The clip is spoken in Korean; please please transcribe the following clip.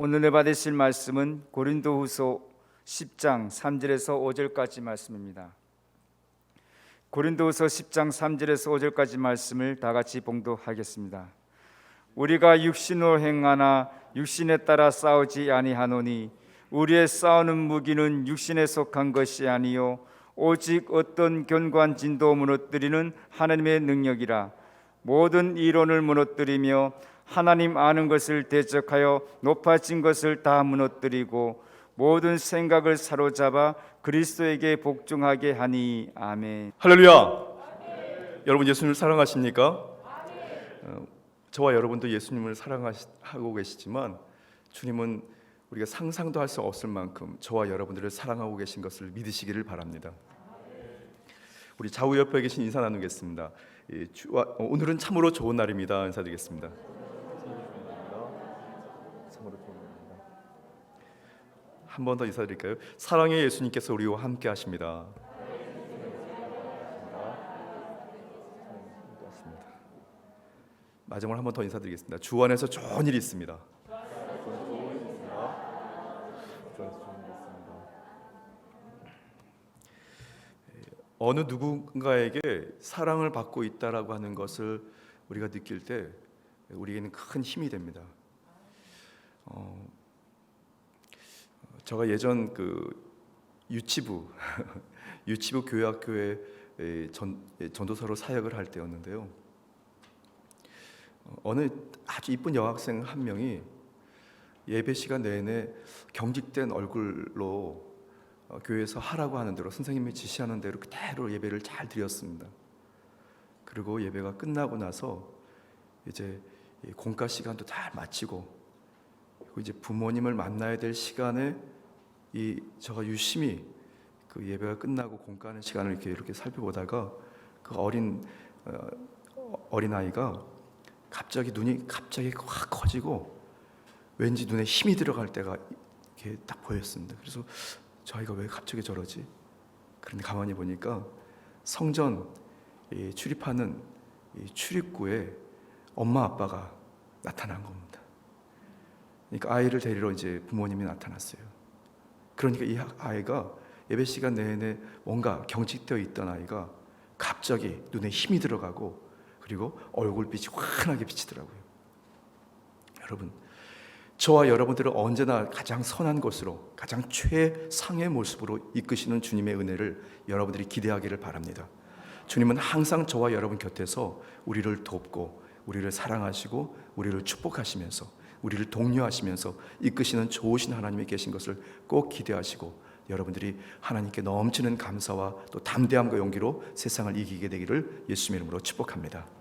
오늘 받으실 말씀은 고린도후서 10장 3절에서 5절까지 말씀입니다. 고린도후서 10장 3절에서 5절까지 말씀을 다 같이 봉독하겠습니다. 우리가 육신으로 행하나 육신에 따라 싸우지 아니하노니 우리의 싸우는 무기는 육신에 속한 것이 아니요 오직 어떤 견관진도 무너뜨리는 하나님의 능력이라 모든 이론을 무너뜨리며 하나님 아는 것을 대적하여 높아진 것을 다 무너뜨리고 모든 생각을 사로잡아 그리스도에게 복종하게 하니 아멘. 할렐루야. 여러분 예수님을 사랑하십니까? 어, 저와 여러분도 예수님을 사랑하고 계시지만 주님은 우리가 상상도 할 수 없을 만큼 저와 여러분들을 사랑하고 계신 것을 믿으시기를 바랍니다. 우리 좌우 옆에 계신 인사 나누겠습니다. 예, 오늘은 참으로 좋은 날입니다. 인사드리겠습니다. 한 번 더 인사드릴까요? 사랑의 예수님께서 우리와 함께 하십니다. 마지막으로 한 번 더 인사드리겠습니다. 주 안에서 좋은 일이 있습니다. 어느 누군가에게 사랑을 받고 있다라고 하는 것을 우리가 느낄 때 우리에게는 큰 힘이 됩니다. 어, 제가 예전 그 유치부 유치부 교회학교에 에, 전 에, 전도사로 사역을 할 때였는데요. 어, 어느 아주 이쁜 여학생 한 명이 예배 시간 내내 경직된 얼굴로 어, 교회에서 하라고 하는 대로 선생님이 지시하는 대로 그대로 예배를 잘 드렸습니다. 그리고 예배가 끝나고 나서 이제 이 공과 시간도 다 마치고 이제 부모님을 만나야 될 시간에 이 저가 유심히 그 예배가 끝나고 공과하는 시간을 이렇게 이렇게 살펴보다가 그 어린 어, 어린 아이가 갑자기 눈이 갑자기 확 커지고 왠지 눈에 힘이 들어갈 때가 이렇게 딱 보였습니다. 그래서 저 아이가 왜 갑자기 저러지? 그런데 가만히 보니까 성전 이 출입하는 이 출입구에 엄마 아빠가 나타난 겁니다. 그러니까 아이를 데리러 이제 부모님이 나타났어요. 그러니까 이 아이가 예배 시간 내내 뭔가 경직되어 있던 아이가 갑자기 눈에 힘이 들어가고 그리고 얼굴빛이 환하게 비치더라고요. 여러분, 저와 여러분들을 언제나 가장 선한 것으로 가장 최상의 모습으로 이끄시는 주님의 은혜를 여러분들이 기대하기를 바랍니다. 주님은 항상 저와 여러분 곁에서 우리를 돕고 우리를 사랑하시고 우리를 축복하시면서 우리를 독려하시면서 이끄시는 좋으신 하나님이 계신 것을 꼭 기대하시고 여러분들이 하나님께 넘치는 감사와 또 담대함과 용기로 세상을 이기게 되기를 예수님의 이름으로 축복합니다.